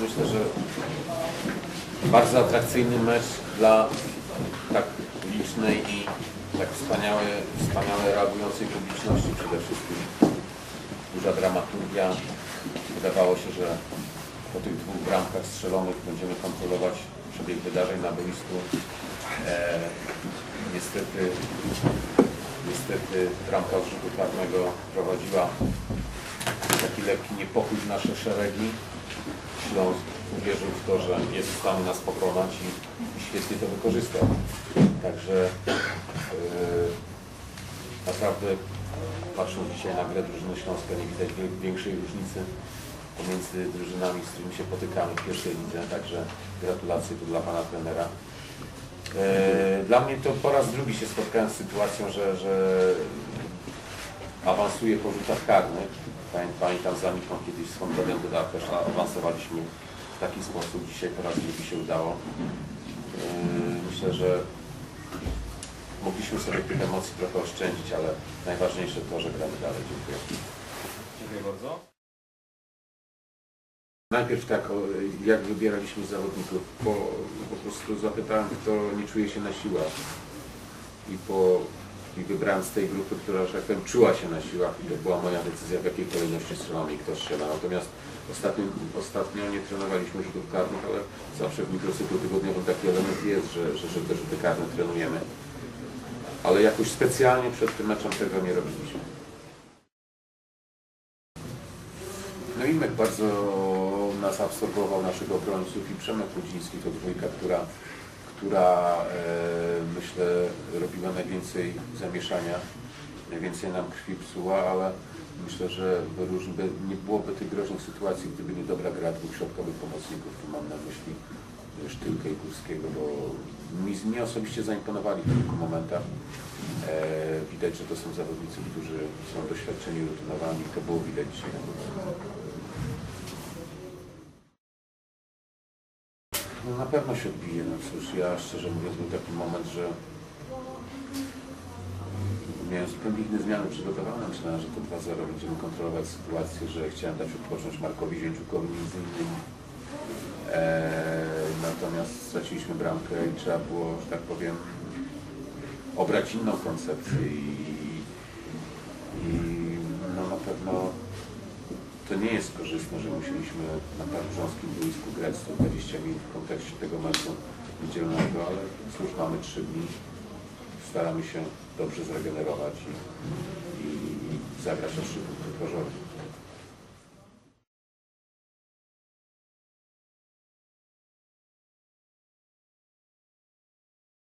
myślę, że bardzo atrakcyjny mecz dla tak licznej i tak wspaniałe, wspaniale reagującej publiczności przede wszystkim. Duża dramaturgia. Wydawało się, że po tych dwóch bramkach strzelonych będziemy kontrolować przebieg wydarzeń na boisku. E, niestety, niestety bramka z rzutu karnego prowadziła taki lekki niepokój w nasze szeregi. Śląsk uwierzył w to, że jest w stanie nas pokonać i, świetnie to wykorzystał. Także yy, naprawdę patrząc dzisiaj na grę drużyny Śląska nie widać większej różnicy pomiędzy drużynami, z którymi się potykamy w pierwszej lidze, także gratulacje tu dla Pana trenera. Yy, Dla mnie to po raz drugi się spotkałem z sytuacją, że, że awansuję po rzutach karnych. Pamię- Pamiętam z Amiką kiedyś z Honkodem Budapeszt a awansowaliśmy w taki sposób. Dzisiaj po raz drugi się udało. Yy, Myślę, że mogliśmy sobie tych emocji trochę oszczędzić, ale najważniejsze to, że gramy dalej. Dziękuję. Dziękuję bardzo. Najpierw tak, jak wybieraliśmy zawodników, po, po prostu zapytałem, kto nie czuje się na siłach i, po, i wybrałem z tej grupy, która, że tak czuła się na siłach i to była moja decyzja, w jakiej kolejności strzelamy i kto strzela. Natomiast ostatnio, ostatnio nie trenowaliśmy rzutów karnych, ale zawsze w mikrocyklu tygodniowym taki element jest, że, że, że te rzuty karne trenujemy. Ale jakoś specjalnie przed tym meczem tego nie robiliśmy. No Imek bardzo nas absorbował, naszych obrońców i Przemek Rudziński to dwójka, która, która e, myślę robiła najwięcej zamieszania, najwięcej nam krwi psuła, ale myślę, że by, nie byłoby tych groźnych sytuacji, gdyby nie dobra gra dwóch środkowych pomocników, tu mam na myśli Sztylkę i Górskiego, bo mi, mnie osobiście zaimponowali w kilku momentach. E, widać, że to są zawodnicy, którzy są doświadczeni, rutynowani, to było widać dzisiaj na boisku. No na pewno się odbije. No cóż, ja szczerze mówiąc był taki moment, że miałem zupełnie inne zmiany przygotowane. Myślałem, że to 2-0 będziemy kontrolować sytuację, że chciałem dać odpocząć Markowi Zięciukowi między innymi. Eee, natomiast straciliśmy bramkę i trzeba było, że tak powiem, obrać inną koncepcję i, i no na pewno nie jest korzystne, że musieliśmy na tak grząskim boisku grać 120 minut w kontekście tego meczu niedzielnego, ale cóż, mamy 3 dni, staramy się dobrze zregenerować i, i, i zagrać o 3 punkty.